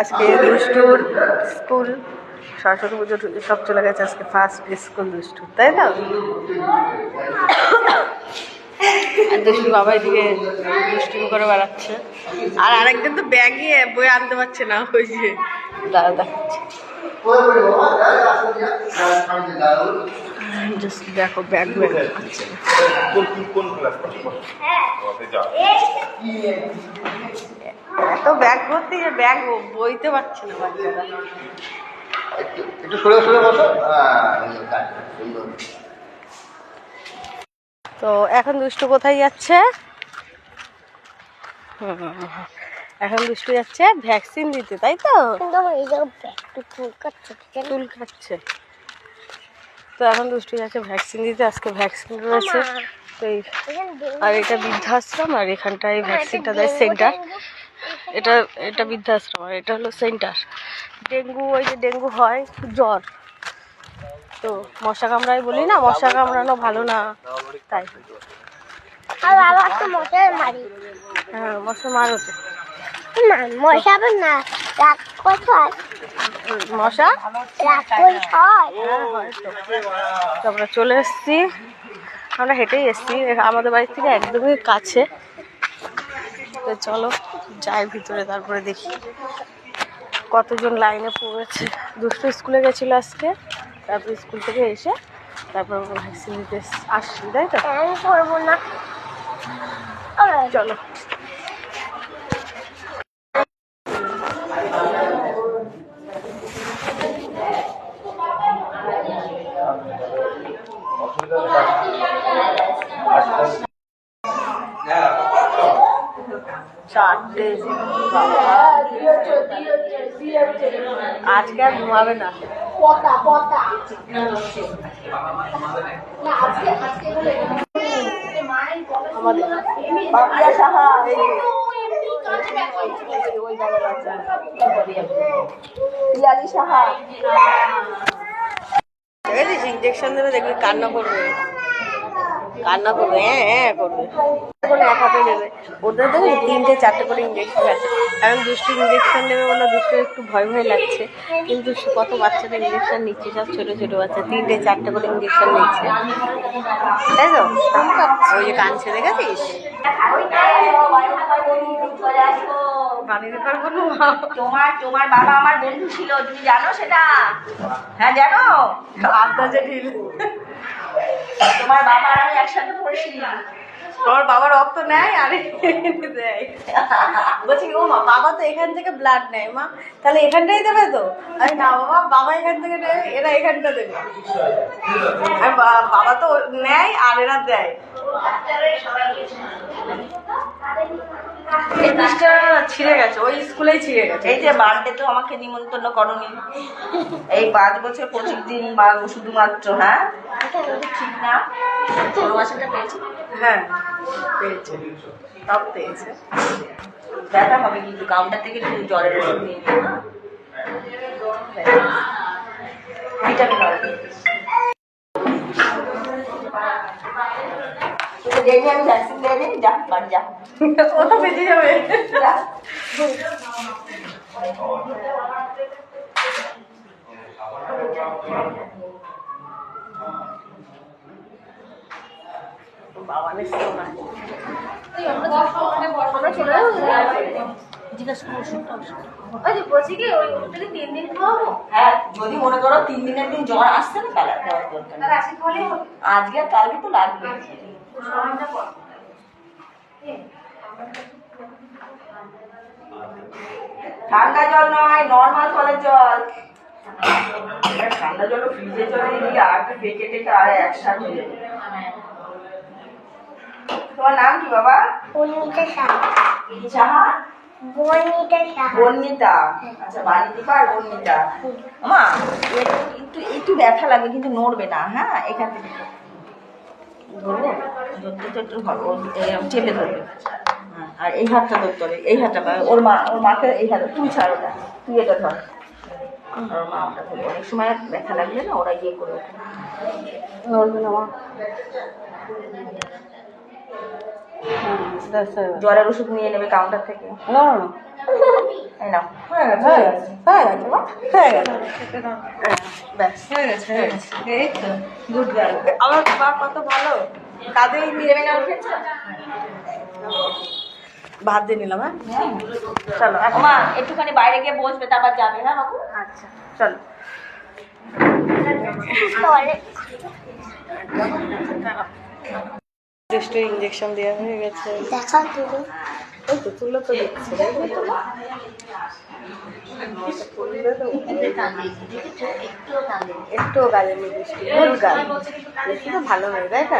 আজকে দুষ্টুর স্কুল সরস্বতী পুজো সব চলে গেছে আজকে ফার্স্ট স্কুল দুষ্টু তাই না? আর দুষ্টু বাবা এদিকে দুষ্টুমি করে বেড়াচ্ছে। আর আরেকজন তো ব্যাগে বই আনতে পারছে না ওই যে। দাদা দেখাচ্ছে। দেখো ব্যাগ ব্যাগ আছে। কোন কোন ক্লাস যা এত ব্যাগ ভর্তি যে ব্যাগ বইতে পারছে না বাচ্চারা একটু সরে সরে বসো। হ্যাঁ, তো এখন দুষ্টু কোথায় যাচ্ছে? হুম, এখন দুষ্টু যাচ্ছে ভ্যাকসিন দিতে তাই তো? চুল খাচ্ছে তো এখন দুষ্টু যাচ্ছে ভ্যাকসিন দিতে আজকে ভ্যাকসিন রয়েছে। তো এই আর এটা বৃদ্ধাশ্রম আর এখানটায় ভ্যাকসিনটা দেয় সেন্টার এটা এটা বৃদ্ধাশ্রম আর এটা হলো সেন্টার। ডেঙ্গু ওই যে ডেঙ্গু হয় জ্বর। তো মশা কামড়ায় বলি না মশা কামড়ানো ভালো না তাই। হ্যাঁ মশা মারো তো না মশা না হয়। হ্যাঁ। আমরা চলে এসেছি। আমরা হেঁটেই এসেছি। আমাদের বাড়ির থেকে একদমই কাছে। তো চলো। যাই ভিতরে তারপরে দেখি কতজন লাইনে পড়েছে। দুষ্টু স্কুলে গেছিল আজকে তারপর স্কুল থেকে এসে তারপর ভ্যাকসিন দিতে আসছি তাই তো? আমি করব না। চলো। চারটে আজকে আর ঘুমাবে না। আমাদের। বাপিয়া সাহা এই পিয়ালি সাহা। ইঞ্জেকশন দেবে দেখবি কান্না করবে। কান্না করবে হ্যাঁ হ্যাঁ করবে। এখন এক হাতে দেবে ওদের দেখো তিনটে চারটে করে ইঞ্জেকশন আছে। এখন দুষ্টু ইঞ্জেকশন নেবে বলে দুষ্টু একটু ভয় ভয় লাগছে। কিন্তু কত বাচ্চাদের ইঞ্জেকশন নিচ্ছে সব ছোটো ছোটো বাচ্চা। তিনটে চারটে করে ইঞ্জেকশন নিচ্ছে। তাই তো? ওই যে কাঁদছে দেখেছিস? বানিয়ে পারব না। তোমার তোমার বাবা আমার বন্ধু ছিল তুমি জানো সেটা? হ্যাঁ জানো? আন্দাজে ঢিল তোমার বাবা আর আমি একসাথে পড়েছি তোমার বাবা রক্ত নেয় আর দেয়। বলছি ও মা বাবা তো এখান থেকে ব্লাড নেয় মা। তাহলে এখানটাই দেবে তো? আরে না বাবা বাবা এখান থেকে নেয় এরা এখানটা দেবে। আর বা- বাবা তো নেয় আর এরা দেয়। এই ছিঁড়ে গেছে ওই স্কুলেই ছিঁড়ে গেছে। এই যে বার্থডে তো আমাকে নিমন্ত্রণ করনি। এই পাঁচ বছর পঁচিশ দিন বা শুধুমাত্র হ্যাঁ? ঠিক না। ষোলো মাসেটা পেয়েছি? হ্যাঁ। পেয়েছে সব পেয়েছে ব্যথা হবে কিন্তু কাউন্টার থেকে একটু জ্বরের ওষুধ নিয়ে নিও না ভিটামিন হবে তোকে দিয়ে আমি ভ্যাকসিন দিয়ে দিই যা বাড়ি যা ও তো বেঁচে যাবে হ্যাঁ যদি মনে করো তিন দিনের দিন জ্বর আসছে না তাহলে। আজকে আর কালকে তো লাগবে। ঠান্ডা জল নয় নর্মাল কলের জল। ঠান্ডা জল ফ্রিজে জলে দিয়ে আর একটু টেকে আর একসাথে। হয়ে। তোমার নাম কি বাবা? বর্ণিতা সাহা সাহা বর্ণিতা সাহা বর্ণিতা। আচ্ছা বাণিজ্যিকা আর বর্ণিতা। মা একটু একটু ব্যথা লাগবে কিন্তু নড়বে না হ্যাঁ? এখান থেকে ধরবো? ধরতে তো একটু চেপে ধরবে। হ্যাঁ, আর এই হাতটা ধরতে হবে এই হাতটা ওর মা ওর মাকে এই হাতটা তুই ছাড় ওটা তুই এটা ধর। ওর মা ওটা ধরবে। অনেক সময় ব্যথা লাগবে না ওরা ইয়ে করে নড়বে না মা. জ্বরের ওষুধ নিয়ে নেবে কাউন্টার থেকে। No, no, no. এই নাও। হয়ে গেছে। হয়ে গেছে হয়ে গেছে হয়ে গেছে। হ্যাঁ, ব্যাস হয়ে গেছে হয়ে এই তো গুড গার্ল আমার কত ভালো। কাঁধে নিয়ে ভাত দিয়ে নিলাম হ্যাঁ? চলো এখন মা একটুখানি বাইরে গিয়ে বসবে তারপর যাবে হ্যাঁ বাবু? আচ্ছা চলো। টেস্টে ইঞ্জেকশন দেওয়া হয়ে গেছে। দেখা তুমি ওই তো তুলো তো দেখছে। একটুও বৃষ্টি গুড গাল। বৃষ্টি তো ভালো মেয়ে তাই না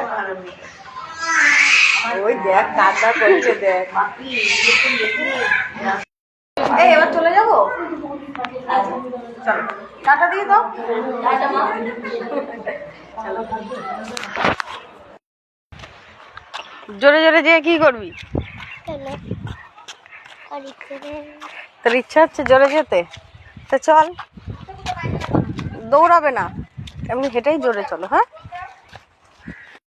ওই দেখ কান্না করছে দেখ। এই এবার চলে যাব? চলো। টাটা দিয়ে দাও। জোরে জোরে যেয়ে কি করবি? তোর ইচ্ছা হচ্ছে জোরে যেতে। তো চল। দৌড়াবে না। এমনি হেঁটেই জোরে চলো হ্যাঁ?